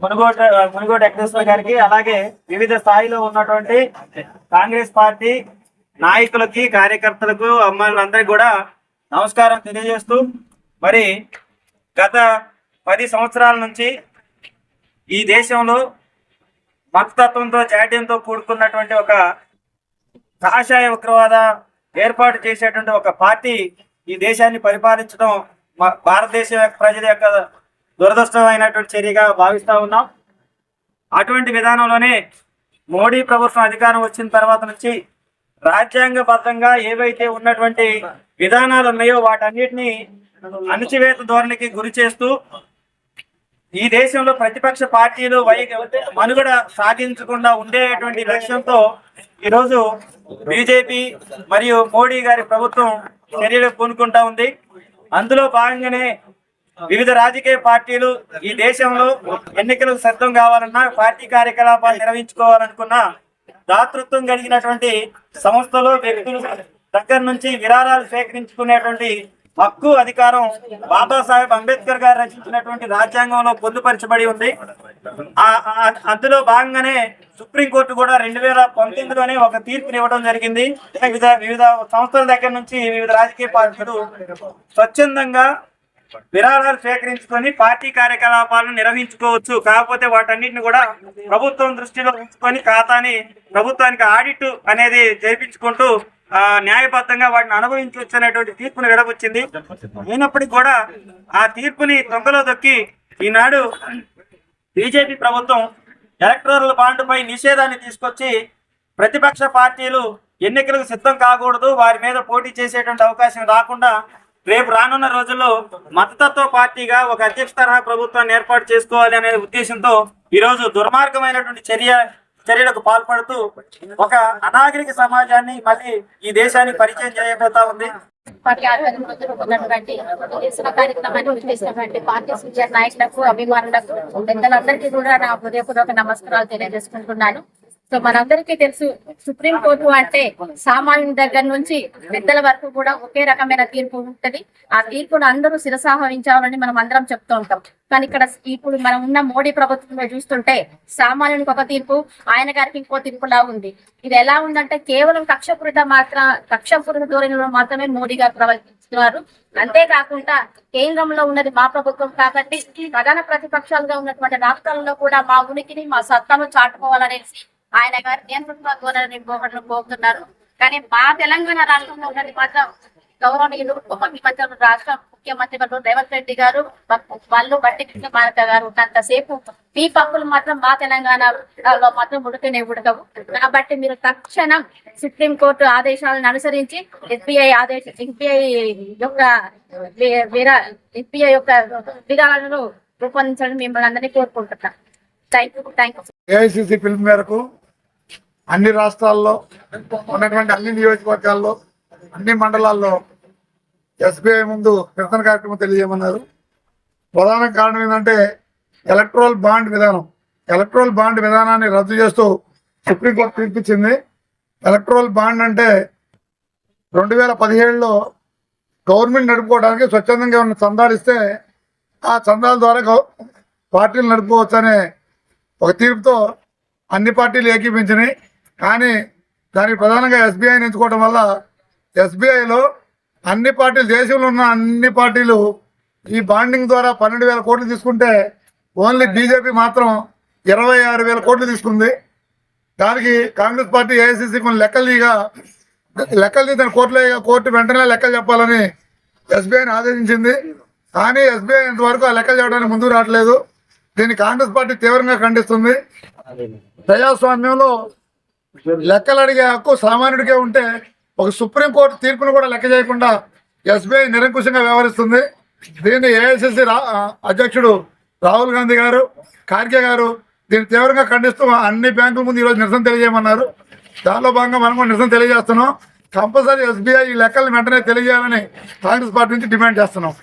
మునుగోట మునుగోట వెంకటేశ్వర గారికి అలాగే వివిధ స్థాయిలో ఉన్నటువంటి కాంగ్రెస్ పార్టీ నాయకులకి కార్యకర్తలకు అమ్మాయిలందరికీ కూడా నమస్కారం తెలియజేస్తూ మరి గత పది సంవత్సరాల నుంచి ఈ దేశంలో మతతత్వంతో జాడ్యంతో కూడుకున్నటువంటి ఒక కాషాయ ఉగ్రవాద ఏర్పాటు చేసేటువంటి ఒక పార్టీ ఈ దేశాన్ని పరిపాలించడం భారతదేశం యొక్క ప్రజల యొక్క దురదృష్టమైనటువంటి చర్యగా భావిస్తూ ఉన్నాం. అటువంటి విధానంలోనే మోడీ ప్రభుత్వం అధికారం వచ్చిన తర్వాత నుంచి రాజ్యాంగబద్ధంగా ఏవైతే ఉన్నటువంటి విధానాలు ఉన్నాయో వాటన్నిటిని అణచివేత ధోరణికి గురి చేస్తూ ఈ దేశంలో ప్రతిపక్ష పార్టీలు వై మనుగడ సాగించకుండా ఉండేటువంటి లక్ష్యంతో ఈరోజు బీజేపీ మరియు మోడీ గారి ప్రభుత్వం చర్యలు పూనుకుంటా ఉంది. అందులో భాగంగానే వివిధ రాజకీయ పార్టీలు ఈ దేశంలో ఎన్నికలకు సిద్ధం కావాలన్నా పార్టీ కార్యకలాపాలు నిర్వహించుకోవాలనుకున్నా దాతృత్వం కలిగినటువంటి సంస్థలు వ్యక్తులు దగ్గర నుంచి విరాళాలు సేకరించుకునేటువంటి హక్కు అధికారం బాబాసాహెబ్ అంబేద్కర్ గారు రచించినటువంటి రాజ్యాంగంలో పొందుపరచబడి ఉంది. ఆ- అందులో భాగంగానే సుప్రీంకోర్టు కూడా రెండు వేల పంతొమ్మిదిలోనే ఒక తీర్పుని ఇవ్వడం జరిగింది. వివిధ వివిధ సంస్థల దగ్గర నుంచి వివిధ రాజకీయ పార్టీలు స్వచ్ఛందంగా విరాళాలు సేకరించుకొని పార్టీ కార్యకలాపాలను నిర్వహించుకోవచ్చు. కాకపోతే వాటన్నిటిని కూడా ప్రభుత్వం దృష్టిలో ఉంచుకొని ఖాతాని ప్రభుత్వానికి ఆడిట్ అనేది చేపించుకుంటూ ఆ, న్యాయబద్ధంగా వాటిని అనుభవించవచ్చు అనేటువంటి తీర్పును విడబుచ్చింది అయినప్పటికీ కూడా ఆ తీర్పుని దొంగలో దొక్కి ఈనాడు బీజేపీ ప్రభుత్వం ఎలక్టోరల్ బాండ్పై నిషేధాన్ని తీసుకొచ్చి ప్రతిపక్ష పార్టీలు ఎన్నికలకు సిద్ధం కాకూడదు వారి మీద పోటీ చేసేటువంటి అవకాశం రాకుండా రేపు రానున్న రోజుల్లో మతతత్వ పార్టీగా ఒక అధ్యక్ష తరహా ప్రభుత్వాన్ని ఏర్పాటు చేసుకోవాలి అనే ఉద్దేశంతో ఈరోజు దుర్మార్గమైనటువంటి చర్య చర్యలకు పాల్పడుతూ ఒక అనాగరిక సమాజాన్ని మళ్ళీ ఈ దేశానికి పరిచయం చేయబోతా ఉంది. పార్టీ ఆధ్వర్యంలో జరుగుతున్నటువంటి నిరసన కార్యక్రమాన్ని చేసినటువంటి పార్టీ సీనియర్ నాయకులకు అభిమానులకు పెద్దలందరికీ కూడా నా హృదయపూర్వక నమస్కారాలు తెలియజేసుకుంటున్నాను. సో మనందరికీ తెలుసు సుప్రీం కోర్టు అంటే సామాన్యుని దగ్గర నుంచి పెద్దల వరకు కూడా ఒకే రకమైన తీర్పు ఉంటది. ఆ తీర్పును అందరూ శిరసాహరించాలని మనం అందరం చెప్తూ ఉంటాం. కానీ ఇక్కడ ఇప్పుడు మనం ఉన్న మోడీ ప్రభుత్వంలో చూస్తుంటే సామాన్యునికి ఒక తీర్పు ఆయన గారికి ఇంకో తీర్పులా ఉంది. ఇది ఎలా ఉందంటే కేవలం కక్షపూరిత మాత్రం కక్షపూరిత ధోరణిలో మాత్రమే మోడీ గారు ప్రవర్తిస్తున్నారు. అంతేకాకుండా కేంద్రంలో ఉన్నది మా ప్రభుత్వం కాబట్టి ప్రధాన ప్రతిపక్షాలుగా ఉన్నటువంటి రాష్ట్రాలలో కూడా మా ఉనికిని మా సత్తాను చాటుకోవాలనేసి ఆయన గారు నియంత్రణ ధోరణి పోగొట్టు పోతున్నారు కానీ మా తెలంగాణ రాష్ట్రంలో ఉన్నది మాత్రం గౌరవనీయులు ఉప ముఖ్యమంత్రి రాష్ట్ర ముఖ్యమంత్రి గారు రేవంత్ రెడ్డి గారు వాళ్ళు బట్టి విక్రమార్క గారు ఉన్నంతసేపు మీ పప్పులు మాత్రం మా తెలంగాణలో మాత్రం ఉడకనే ఉడకవు. కాబట్టి మీరు తక్షణం సుప్రీం కోర్టు ఆదేశాలను అనుసరించి ఎస్బీఐ ఆదేశ ఎస్బీఐ యొక్క ఎస్బీఐ యొక్క విధానాలను రూపొందించాలని మిమ్మల్ని అందరినీ కోరుకుంటున్నాం. Thank you thank you AICC మేరకు అన్ని రాష్ట్రాల్లో ఉన్నటువంటి అన్ని నియోజకవర్గాల్లో అన్ని మండలాల్లో ఎస్బీఐ ముందు నిరసన కార్యక్రమం తెలియజేయమన్నారు. ప్రధాన కారణం ఏంటంటే ఎలక్ట్రల్ బాండ్ విధానం. ఎలక్ట్రల్ బాండ్ విధానాన్ని రద్దు చేస్తూ సుప్రీంకోర్టు తీర్పిచ్చింది. ఎలక్ట్రల్ బాండ్ అంటే రెండు వేల పదిహేడులో గవర్నమెంట్ నడుపుకోవడానికి స్వచ్ఛందంగా ఉన్న చందాలు ఇస్తే ఆ చందాల ద్వారా పార్టీలు నడుపుకోవచ్చు అనే ఒక తీర్పుతో అన్ని పార్టీలు ఏకీపించినాయి కానీ దానికి ప్రధానంగా ఎస్బీఐని ఎంచుకోవడం వల్ల ఎస్బీఐలో అన్ని పార్టీలు దేశంలో ఉన్న అన్ని పార్టీలు ఈ బాండింగ్ ద్వారా పన్నెండు వేల కోట్లు తీసుకుంటే ఓన్లీ బీజేపీ మాత్రం ఇరవై ఆరు వేల కోట్లు తీసుకుంది. దానికి కాంగ్రెస్ పార్టీ ఏఐసిసి కొన్ని లెక్కలు తీయగా లెక్కలు తీసిన కోర్టులో కోర్టు వెంటనే లెక్కలు చెప్పాలని ఎస్బీఐని ఆదేశించింది. కానీ ఎస్బీఐ ఇంతవరకు ఆ లెక్కలు చెప్పడానికి ముందుకు రావట్లేదు. దీన్ని కాంగ్రెస్ పార్టీ తీవ్రంగా ఖండిస్తుంది. ప్రజాస్వామ్యంలో లెక్కలు అడిగే హక్కు సామాన్యుడికే ఉంటే ఒక సుప్రీంకోర్టు తీర్పును కూడా లెక్క చేయకుండా ఎస్బీఐ నిరంకుశంగా వ్యవహరిస్తుంది. దీన్ని ఏఐసిసి అధ్యక్షుడు రాహుల్ గాంధీ గారు ఖార్గే గారు దీన్ని తీవ్రంగా ఖండిస్తూ అన్ని బ్యాంకుల ముందు ఈరోజు నిరసన తెలియజేయమన్నారు. దానిలో భాగంగా మనం కూడా నిరసన తెలియజేస్తున్నాం. కంపల్సరీ ఎస్బీఐ ఈ లెక్కలను వెంటనే తెలియజేయాలని కాంగ్రెస్ పార్టీ నుంచి డిమాండ్ చేస్తున్నాం.